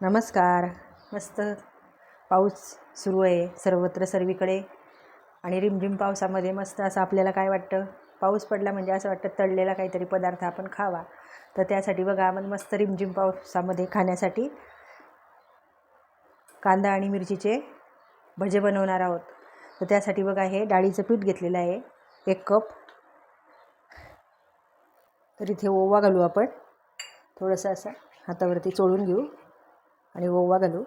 नमस्कार. मस्त पाऊस सुरू आहे सर्वत्र सर्वीकडे आणि रिमझिम पावसामध्ये मस्त असं आपल्याला काय वाटतं? पाऊस पडला म्हणजे असं वाटतं तळलेला काहीतरी पदार्थ आपण खावा. तर त्यासाठी बघा आपण मस्त रिमझिम पावसामध्ये खाण्यासाठी कांदा आणि मिरचीचे भजे बनवणार आहोत. तर त्यासाठी बघा हे डाळीचं पीठ घेतलेलं आहे एक कप. तर इथे ओवा घालू आपण. थोडंसं असं हातावरती चोळून घेऊ. आणि ओवा घालू.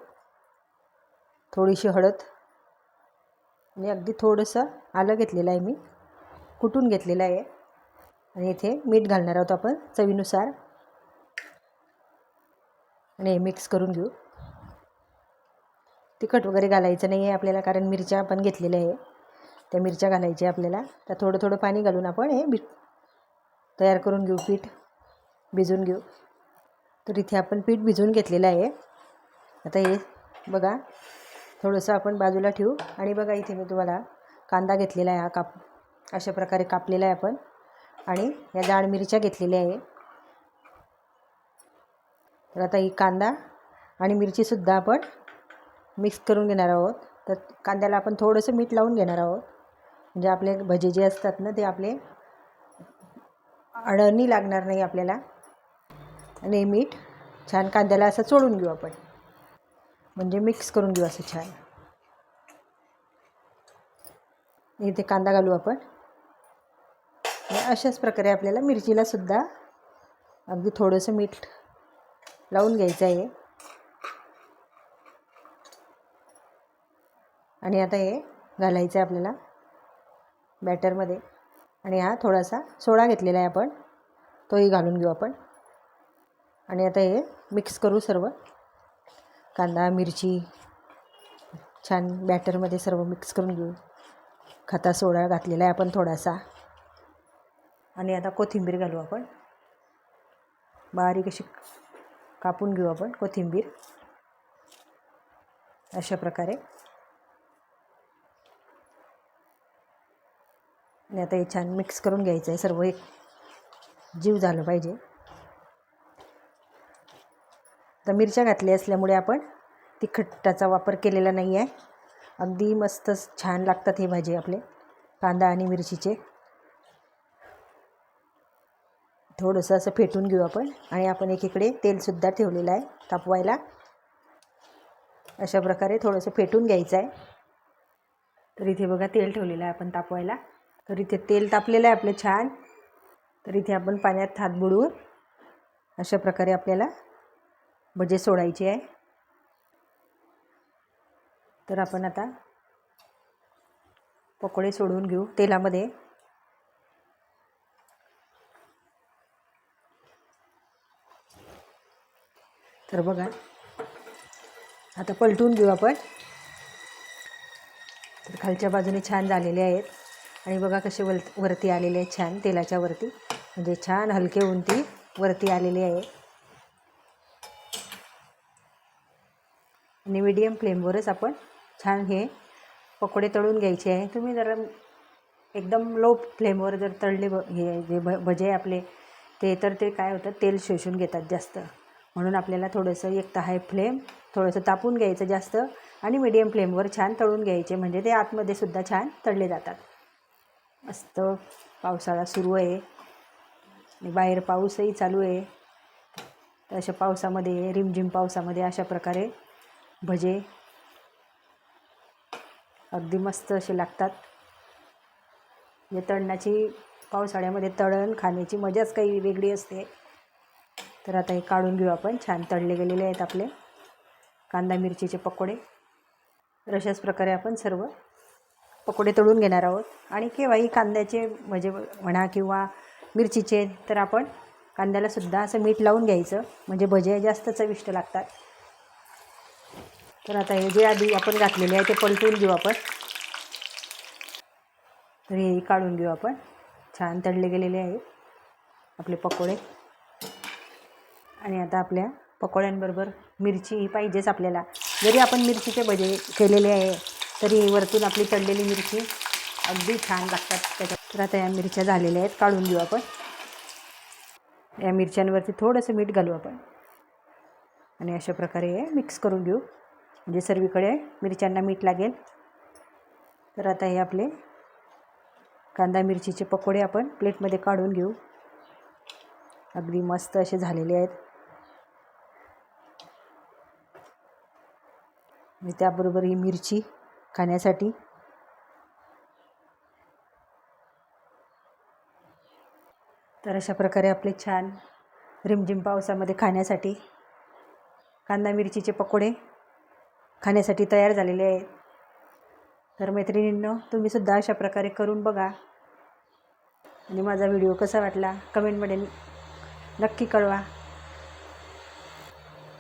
थोडीशी हळद. आणि अगदी थोडंसं आलं घेतलेलं आहे मी. कुटून घेतलेलं आहे. आणि इथे मीठ घालणार आहोत आपण चवीनुसार. आणि हे मिक्स करून घेऊ. तिखट वगैरे घालायचं नाही आहे आपल्याला कारण मिरच्या आपण घेतलेल्या आहे. त्या मिरच्या घालायच्या आपल्याला. तर थोडं थोडं पाणी घालून आपण हे मीठ तयार करून घेऊ पीठ भिजून घेऊ. तर इथे आपण पीठ भिजवून घेतलेलं आहे. आता हे बघा थोडंसं आपण बाजूला ठेवू. आणि बघा इथे मी तुम्हाला कांदा घेतलेला आहे हा काप अशा प्रकारे कापलेला आहे आपण. आणि या जाड मिरच्या घेतलेल्या आहे. तर आता ही कांदा आणि मिरचीसुद्धा आपण मिक्स करून घेणार आहोत. तर कांद्याला आपण थोडंसं मीठ लावून घेणार आहोत. म्हणजे आपले भजे जे असतात ना ते आपले अडणी लागणार नाही आपल्याला. आणि मीठ छान कांद्याला असं चोळून घेऊ आपण. म्हणजे मिक्स करून घेऊ असं छान. इथे कांदा घालू आपण. अशाच प्रकारे आपल्याला मिरचीला सुद्धा अगदी थोडंसं मीठ लावून घ्यायचं आहे. आणि आता हे घालायचं आहे आपल्याला बॅटरमध्ये. आणि हा थोडासा सोडा घेतलेला आहे आपण. तोही घालून घेऊ आपण. आणि आता हे मिक्स करू सर्व. कांदा मिरची छान बॅटरमध्ये सर्व मिक्स करून घेऊ. खता सोडा घातलेला आहे आपण थोडासा. आणि आता कोथिंबीर घालू आपण. बारीक अशी कापून घेऊ आपण कोथिंबीर. अशा प्रकारे. आणि आता हे छान मिक्स करून घ्यायचं आहे. सर्व एक जीव झालं पाहिजे. तर मिरच्या घातल्या असल्यामुळे आपण तिखटाचा वापर केलेला नाही आहे. अगदी मस्तच छान लागतात हे भाजी आपले कांदा आणि मिरचीचे. थोडंसं असं फेटून घेऊ आपण आणि आपण एकीकडे तेलसुद्धा ठेवलेलं आहे तापवायला. अशा प्रकारे थोडंसं फेटून घ्यायचं आहे. तर इथे बघा तेल ठेवलेलं आहे आपण तापवायला. तर इथे तेल तापलेलं आहे आपलं छान. तर इथे आपण पाण्यात हात बुडवून अशा प्रकारे आपल्याला भजे सोडायची आहे. तर आपण आता पकोडे सोडून घेऊ तेलामध्ये. तर बघा आता पलटून घेऊ आपण. तर खालच्या बाजूने छान झालेले आहेत. आणि बघा कसे वर वरती आलेले आहेत छान तेलाच्या वरती. म्हणजे छान हलके उंती वरती आलेले आहे आणि मिडियम फ्लेमवरच आपण छान हे पकोडे तळून घ्यायचे आहे. तुम्ही जरा एकदम लो फ्लेमवर जर तळले ब हे जे भ भजे आपले ते तर ते काय होतं तेल शोषून घेतात जास्त. म्हणून आपल्याला थोडंसं एक तर हाय फ्लेम थोडंसं तापून घ्यायचं जास्त आणि मिडियम फ्लेमवर छान तळून घ्यायचे. म्हणजे ते आतमध्ये सुद्धा छान तळले जातात. मस्त पावसाळा सुरू आहे. आणि बाहेर पाऊसही चालू आहे. तर अशा पावसामध्ये रिमझिम पावसामध्ये अशा प्रकारे भजे. अगदी मस्त असे लागतात. म्हणजे तळणाची पावसाळ्यामध्ये तळण खाण्याची मजाच काही वेगळी असते. तर आता हे काढून घेऊ आपण. छान तळले गेलेले आहेत आपले. कांदा मिरचीचे पकोडे. तर अशाच प्रकारे आपण सर्व पकोडे तळून घेणार आहोत. आणि केव्हाही कांद्याचे म्हणजे म्हणा किंवा मिरचीचे तर आपण कांद्यालासुद्धा असं मीठ लावून घ्यायचं. म्हणजे भजे जास्त चविष्ट लागतात. तर आता हे जे आधी आपण घातलेले आहे ते पलटून घेऊ आपण. तर हे काढून घेऊ आपण. छान तळले गेलेले आहेत आपले पकोडे. आणि आता आपल्या पकोड्यांबरोबर मिरची ही पाहिजेच आपल्याला. जरी आपण मिरचीचे भजे केलेले आहे तरी वरतून आपली तळलेली मिरची अगदी छान लागतात त्याच्यात. तर आता या मिरच्या झालेल्या आहेत काढून घेऊ आपण. या मिरच्यांवरती थोडंसं मीठ घालू आपण. आणि अशा प्रकारे हे मिक्स करून घेऊ. म्हणजे सर्वीकडे मिरच्यांना मीठ लागेल. तर आता हे आपले कांदा मिरचीचे पकोडे आपण प्लेटमध्ये काढून घेऊ. अगदी मस्त असे झालेले आहेत. आणि त्याबरोबर ही मिरची खाण्यासाठी तर अशा प्रकारे आपले छान रिमझिम पावसामध्ये खाण्यासाठी कांदा मिरचीचे पकोडे खाण्यासाठी तयार झालेले आहेत. तर मैत्रिणींनो तुम्हीसुद्धा अशा प्रकारे करून बघा. आणि माझा व्हिडिओ कसा वाटला कमेंटमध्ये नक्की कळवा.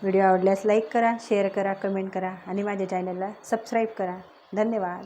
व्हिडिओ आवडल्यास लाईक करा शेअर करा कमेंट करा आणि माझ्या चॅनलला सबस्क्राईब करा. धन्यवाद.